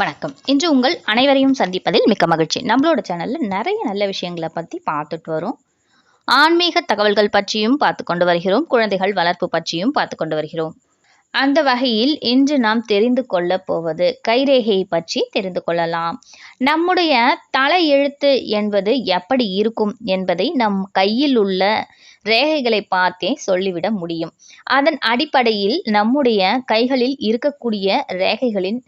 வணக்கம். இன்று உங்கள் அனைவரையும் சந்திப்பதில் மிக்க மகிழ்ச்சி. நம்மளோட சேனலில் நிறைய நல்ல விஷயங்களை பற்றி பார்த்துட்டு வரோம். ஆன்மீக தகவல்கள் பற்றியும் பார்த்து கொண்டு வருகிறோம். குழந்தைகள் வளர்ப்பு பற்றியும் பார்த்து கொண்டு வருகிறோம். அந்த வகையில் இன்று நாம் தெரிந்து கொள்ள போவது கைரேகையை பற்றி தெரிந்து கொள்ளலாம். நம்முடைய தலையெழுத்து என்பது எப்படி இருக்கும் என்பதை நம் கையில் உள்ள ரேகைகளை பார்த்தே சொல்லிவிட முடியும். அதன் அடிப்படையில் நம்முடைய கைகளில் இருக்கக்கூடிய ரேகைகளின்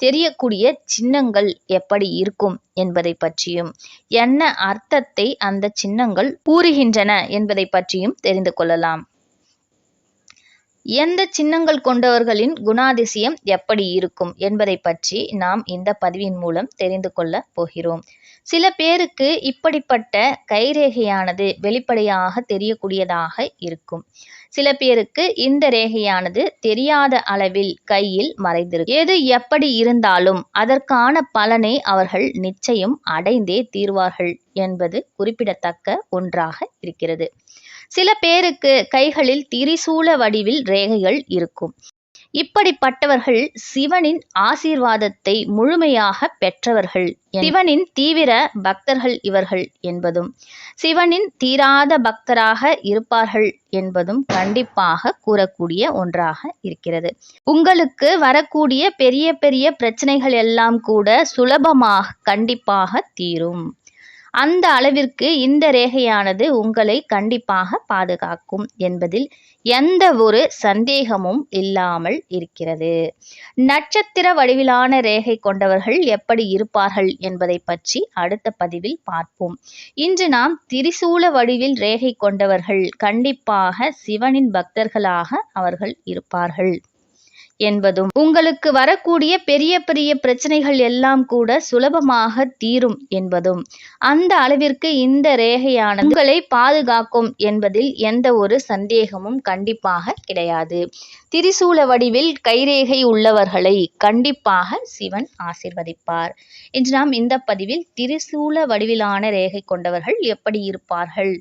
தெரியக்கூடிய சின்னங்கள் எப்படி இருக்கும் என்பதை பற்றியும் என்ன அர்த்தத்தை அந்த சின்னங்கள் கூறுகின்றன என்பதை பற்றியும் தெரிந்து கொள்ளலாம். எந்த சின்னங்கள் கொண்டவர்களின் குணாதிசயம் எப்படி இருக்கும் என்பதை பற்றி நாம் இந்த பதிவின் மூலம் தெரிந்து கொள்ள போகிறோம். சில பேருக்கு இப்படிப்பட்ட கைரேகையானது வெளிப்படையாக தெரியக்கூடியதாக இருக்கும். சில பேருக்கு இந்த ரேகையானது தெரியாத அளவில் கையில் மறைந்திருக்கும். எது எப்படி இருந்தாலும் அதற்கான பலனை அவர்கள் நிச்சயம் அடைந்தே தீர்வார்கள் என்பது குறிப்பிடத்தக்க ஒன்றாக இருக்கிறது. சில பேருக்கு கைகளில் திரிசூல வடிவில் ரேகைகள் இருக்கும். இப்படிப்பட்டவர்கள் சிவனின் ஆசீர்வாதத்தை முழுமையாக பெற்றவர்கள். சிவனின் தீவிர பக்தர்கள் இவர்கள் என்பதும் சிவனின் தீராத பக்தராக இருப்பார்கள் என்பதும் கண்டிப்பாக கூறக்கூடிய ஒன்றாக இருக்கிறது. உங்களுக்கு வரக்கூடிய பெரிய பெரிய பிரச்சனைகள் எல்லாம் கூட சுலபமாக கண்டிப்பாக தீரும். அந்த அளவிற்கு இந்த ரேகையானது உங்களை கண்டிப்பாக பாதுகாக்கும் என்பதில் எந்த ஒரு சந்தேகமும் இல்லாமல் இருக்கிறது. நட்சத்திர வடிவிலான ரேகை கொண்டவர்கள் எப்படி இருப்பார்கள் என்பதை பற்றி அடுத்த பதிவில் பார்ப்போம். இன்று நாம் திரிசூல வடிவில் ரேகை கொண்டவர்கள் கண்டிப்பாக சிவனின் பக்தர்களாக அவர்கள் இருப்பார்கள். என்பதும் உங்களுக்கு வரக்கூடிய பெரிய பெரிய பிரச்சனைகள் எல்லாம் கூட சுலபமாக தீரும் என்பதும். அந்த அளவிற்கு இந்த ரேகையானது உங்களை பாதுகாக்கும் என்பதில் எந்த ஒரு சந்தேகமும் கண்டிப்பாக கிடையாது. திரிசூல வடிவில் கைரேகை உள்ளவர்களை கண்டிப்பாக சிவன் ஆசிர்வதிப்பார். இன்று நாம் இந்த பதிவில் திரிசூல வடிவிலான ரேகை கொண்டவர்கள் எப்படி இருப்பார்கள்?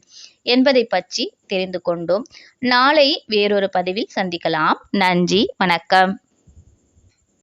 என்பதை பற்றி தெரிந்து கொண்டோம். நாளை வேறொரு பதிவில் சந்திக்கலாம். நன்றி வணக்கம்.